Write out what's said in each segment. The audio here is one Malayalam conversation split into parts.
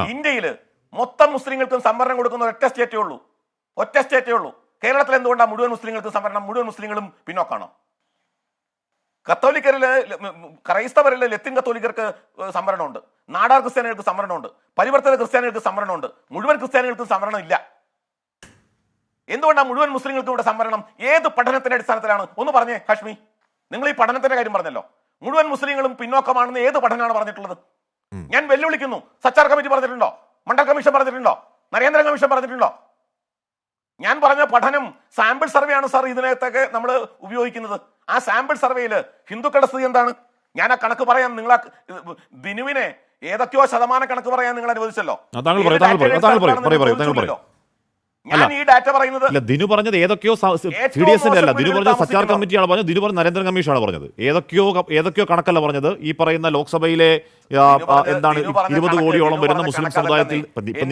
ഇന്ത്യയിൽ മൊത്തം മുസ്ലിങ്ങൾക്കും സംവരണം കൊടുക്കുന്ന ഒറ്റ സ്റ്റേറ്റേ ഉള്ളൂ. ഒറ്റ സ്റ്റേറ്റേ ഉള്ളൂ. കേരളത്തിൽ എന്തുകൊണ്ടാണ് മുഴുവൻ മുസ്ലിങ്ങൾക്കും സംവരണം മുഴുവൻ മുസ്ലിങ്ങളും പിന്നോക്കാണോ? കത്തോലിക്കരിൽ ക്രൈസ്തവരിൽ ലത്തിൻ കത്തോലിക്കർക്ക് സംവരണമുണ്ട്. നാടാർ ക്രിസ്ത്യാനികൾക്ക് സംവരണമുണ്ട്. പരിവർത്തന ക്രിസ്ത്യാനികൾക്ക് സംവരണമുണ്ട്. മുഴുവൻ ക്രിസ്ത്യാനികൾക്കും സംവരണം ഇല്ല എന്തുകൊണ്ടാണ് മുഴുവൻ മുസ്ലിങ്ങൾക്കും ഇവിടെ സംവരണം? ഏത് പഠനത്തിന്റെ അടിസ്ഥാനത്തിലാണ്? ഒന്ന് പറഞ്ഞേ ഹാഷ്മി. നിങ്ങൾ ഈ പഠനത്തിന്റെ കാര്യം പറഞ്ഞല്ലോ. മുഴുവൻ മുസ്ലിങ്ങളും പിന്നോക്കമാണെന്ന് ഏത് പഠനമാണ് പറഞ്ഞിട്ടുള്ളത്? ഞാൻ വെല്ലുവിളിക്കുന്നു. സച്ചാർ കമ്മിറ്റി പറഞ്ഞിട്ടുണ്ടോ? മണ്ഡൽ കമ്മീഷൻ പറഞ്ഞിട്ടുണ്ടോ? നരേന്ദ്ര കമ്മീഷൻ പറഞ്ഞിട്ടുണ്ടോ? ഞാൻ പറഞ്ഞ പഠനം സാമ്പിൾ സർവേ ആണ് സാർ ഇതിനകത്തൊക്കെ നമ്മൾ ഉപയോഗിക്കുന്നത്. ആ സാമ്പിൾ സർവേയിൽ ഹിന്ദുക്കളുടെ സ്ഥിതി എന്താണ്? ഞാൻ ആ കണക്ക് പറയാൻ നിങ്ങളെ ബിനുവിനെ ഏതൊക്കെയോ ശതമാനം കണക്ക് പറയാൻ നിങ്ങൾ അനുവദിച്ചല്ലോ. ഞാൻ ഈ ഡാറ്റ പറയുന്നത് അല്ല ദിനു പറഞ്ഞത് ഏതൊക്കെയോ സി ഡി എസിന്റെ അല്ല. ദിനു പറഞ്ഞത് സച്ചാർ കമ്മിറ്റിയാണ് പറഞ്ഞത്. ദിനു പറഞ്ഞ നരേന്ദ്ര കമ്മീഷനാണ് പറഞ്ഞത്. ഏതൊക്കെയോ ഏതൊക്കെയോ കണക്കല്ല പറഞ്ഞത്. ഈ പറയുന്ന ലോക്സഭയിലെ എന്താണ് ഇരുപത് കോടിയോളം വരുന്ന മുസ്ലിം സമുദായത്തിൽ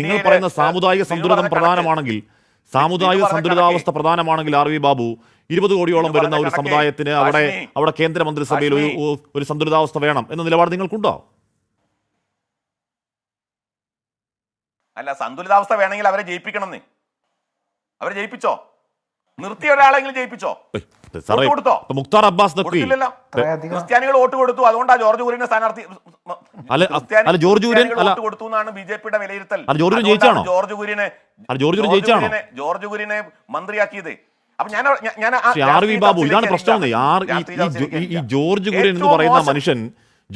നിങ്ങൾ പറയുന്ന സാമുദായിക സന്തുലിതം പ്രധാനമാണെങ്കിൽ സാമുദായിക സന്തുലിതാവസ്ഥ. പ്രധാനമാണെങ്കിൽ ആർ വി ബാബു ഇരുപത് കോടിയോളം വരുന്ന ഒരു സമുദായത്തിന് അവിടെ അവിടെ കേന്ദ്രമന്ത്രിസഭയിൽ ഒരു ഒരു സന്തുലിതാവസ്ഥ വേണം എന്ന നിലപാട് നിങ്ങൾക്കുണ്ടോ? അല്ല സന്തുലിതാവസ്ഥ വേണമെങ്കിൽ അവരെ ജയിപ്പിക്കണമെന്നേ. അവരെ ജയിപ്പിച്ചോ നിർത്തിയ ഒരാളെങ്കിലും ജയിപ്പിച്ചോ കൊടുത്തോ? മുക്താർ അബ്ബാസ് നഖ്വി ക്രിസ്ത്യാനികൾ വോട്ട് കൊടുത്തു അതുകൊണ്ടാണ് ജോർജ് കുര്യനെ സ്ഥാനാർത്ഥി അല്ല, ജോർജ് കുര്യൻ- വോട്ട് കൊടുത്തു എന്നാണ് ബി ജെ പിയുടെ വിലയിരുത്തൽ അല്ല, ജോർജ് ജയിച്ചാണോ? ജോർജ് കുര്യനെ ജോർജ് ജയിച്ചാണോ? ജോർജ് കുര്യനെ മന്ത്രിയാക്കിയത് അപ്പൊ ഞാൻ ആർ വി ബാബു ഇതാണ് പ്രശ്നം. ഈ-. ജോർജ് കുര്യൻ എന്ന് പറയുന്ന മനുഷ്യൻ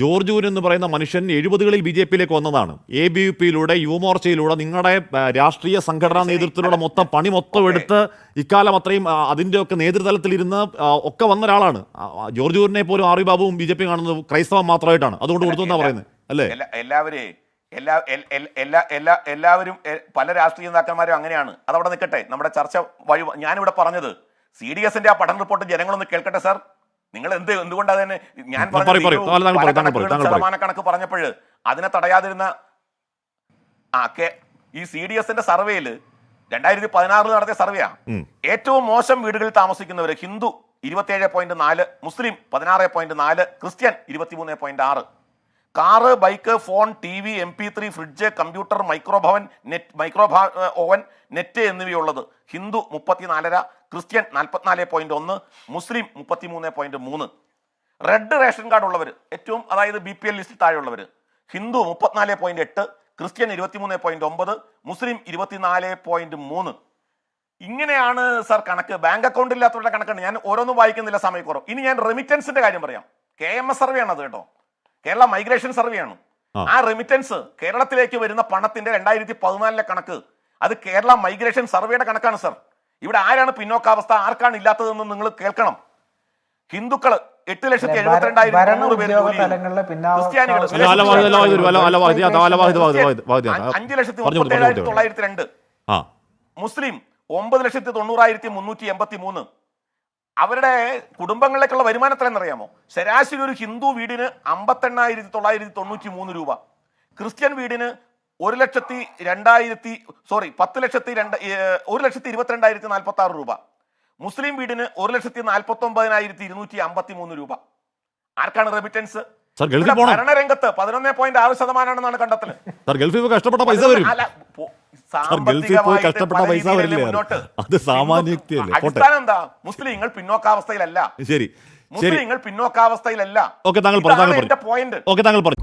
ജോർജ് കുര്യൻ എന്ന് പറയുന്ന മനുഷ്യൻ എഴുപതുകളിൽ ബി ജെ പിയിലേക്ക് വന്നതാണ്. എ ബി യു പിയിലൂടെ യുവമോർച്ചയിലൂടെ നിങ്ങളുടെ രാഷ്ട്രീയ സംഘടനാ നേതൃത്വത്തിലൂടെ മൊത്തം പണി മൊത്തം. എടുത്ത് ഇക്കാലം അത്രയും അതിന്റെയൊക്കെ നേതൃതലത്തിലിരുന്ന് ഒക്കെ വന്ന ഒരാളാണ്. ജോർജ് കുര്യനെ പോലും വി ബാബുവും ബി ജെ പി കാണുന്നത് ക്രൈസ്തവം മാത്രമായിട്ടാണ്. അതുകൊണ്ട് കൊടുത്തു എന്നാ പറയുന്നത്? അല്ലേ? എല്ലാവരെയും എല്ലാവരെ എല്ലാ എല്ലാ എല്ലാ എല്ലാവരും പല രാഷ്ട്രീയ നേതാക്കന്മാരും അങ്ങനെയാണ്. അതവിടെ നിൽക്കട്ടെ. നമ്മുടെ ചർച്ച വഴി ഞാനിവിടെ പറഞ്ഞത് സി ഡി എസിന്റെ ആ പഠന റിപ്പോർട്ട് ജനങ്ങളൊന്ന് കേൾക്കട്ടെ സാർ? നിങ്ങൾ എന്ത് എന്തുകൊണ്ടാണ് അതിന് ഞാൻ. ശതമാന കണക്ക് പറഞ്ഞപ്പോൾ അതിനെ തടയാതിരുന്ന ആ കെ ഈ സി ഡി എസിന്റെ സർവേയിൽ രണ്ടായിരത്തി പതിനാറിൽ നടത്തിയ സർവേയാ. ഏറ്റവും മോശം വീടുകളിൽ താമസിക്കുന്നവർ ഹിന്ദു ഇരുപത്തിയേഴ് പോയിന്റ് നാല് മുസ്ലിം പതിനാറ് പോയിന്റ് നാല് ക്രിസ്ത്യൻ ഇരുപത്തിമൂന്ന് പോയിന്റ് ആറ്. Car bike phone T V M P three fridge computer മൈക്രോഭവൻ net micro oven net എന്നിവയുള്ളത് ഹിന്ദു മുപ്പത്തിനാലര ക്രിസ്ത്യൻ നാൽപ്പത്തിനാല് പോയിന്റ് ഒന്ന് മുസ്ലിം മുപ്പത്തിമൂന്ന് പോയിന്റ് മൂന്ന്. റെഡ് റേഷൻ കാർഡ് ഉള്ളവർ ഏറ്റവും അതായത് ബി പി എൽ ലിസ്റ്റിൽ താഴെയുള്ളവർ ഹിന്ദു മുപ്പത്തിനാല് പോയിന്റ് എട്ട് ക്രിസ്ത്യൻ ഇരുപത്തിമൂന്ന് പോയിന്റ് ഒമ്പത് മുസ്ലിം ഇരുപത്തിനാല് പോയിന്റ് മൂന്ന്. ഇങ്ങനെയാണ് സാർ കണക്ക്. ബാങ്ക് അക്കൗണ്ട് ഇല്ലാത്തവരുടെ കണക്കാണ് ഞാൻ ഓരോന്നും വായിക്കുന്നില്ല സമയക്കുറവ് ഇനി ഞാൻ റെമിറ്റൻസിന്റെ കാര്യം പറയാം. കെ എം എസ് സർവേ ആണ് അത് കേട്ടോ. കേരള മൈഗ്രേഷൻ സർവേ ആണ്. ആ. ആ റെമിറ്റൻസ് കേരളത്തിലേക്ക് വരുന്ന പണത്തിന്റെ രണ്ടായിരത്തി പതിനാലിലെ കണക്ക്. അത് കേരള മൈഗ്രേഷൻ സർവേയുടെ കണക്കാണ് സർ ഇവിടെ ആരാണ് പിന്നോക്കാവസ്ഥ ആർക്കാണ് ഇല്ലാത്തതെന്ന് നിങ്ങൾ കേൾക്കണം ഹിന്ദുക്കൾ എട്ട് ലക്ഷത്തി എഴുപത്തിരണ്ടായിരത്തി പേര് ക്രിസ്ത്യാനികൾ അഞ്ച് ലക്ഷത്തി മുപ്പത്തേഴായിരത്തി തൊള്ളായിരത്തി രണ്ട് ആ മുസ്ലിം ഒമ്പത് ലക്ഷത്തി തൊണ്ണൂറായിരത്തി മുന്നൂറ്റി എൺപത്തി മൂന്ന് അവരുടെ കുടുംബങ്ങളിലേക്കുള്ള വരുമാനം എത്രയെന്നറിയാമോ ശരാശരി ഒരു ഹിന്ദു വീടിന് അമ്പത്തെണ്ണായിരത്തി തൊള്ളായിരത്തി തൊണ്ണൂറ്റി മൂന്ന് രൂപ ക്രിസ്ത്യൻ വീടിന് ഒരു ലക്ഷത്തി രണ്ടായിരത്തി സോറി പത്ത് ലക്ഷത്തി രണ്ട് ഒരു ലക്ഷത്തി ഇരുപത്തിരണ്ടായിരത്തി നാൽപ്പത്തി ആറ് രൂപ. മുസ്ലിം വീടിന് ഒരു ലക്ഷത്തി നാൽപ്പത്തി ഒമ്പതിനായിരത്തി ഇരുന്നൂറ്റി അമ്പത്തി മൂന്ന് രൂപ. ആർക്കാണ് റെമിറ്റൻസ് ഭരണരംഗത്ത് പതിനൊന്ന് പോയിന്റ് ആറ് ശതമാനമാണെന്നാണ് കണ്ടെത്തൽ. ഗൾഫിൽ കഷ്ടപ്പെട്ട പൈസ വരും. കഷ്ടപ്പെട്ട പൈസ വരില്ലേ അത് സാമാന്യ അടിസ്ഥാനം എന്താ? മുസ്ലിങ്ങൾ പിന്നോക്കാവസ്ഥയിലല്ല. ശരി മുസ്ലിങ്ങൾ പിന്നോക്കാവസ്ഥയിലല്ല. ഓക്കെ താങ്കൾ പറഞ്ഞു പോയിന്റ് ഓക്കെ താങ്കൾ പറഞ്ഞു.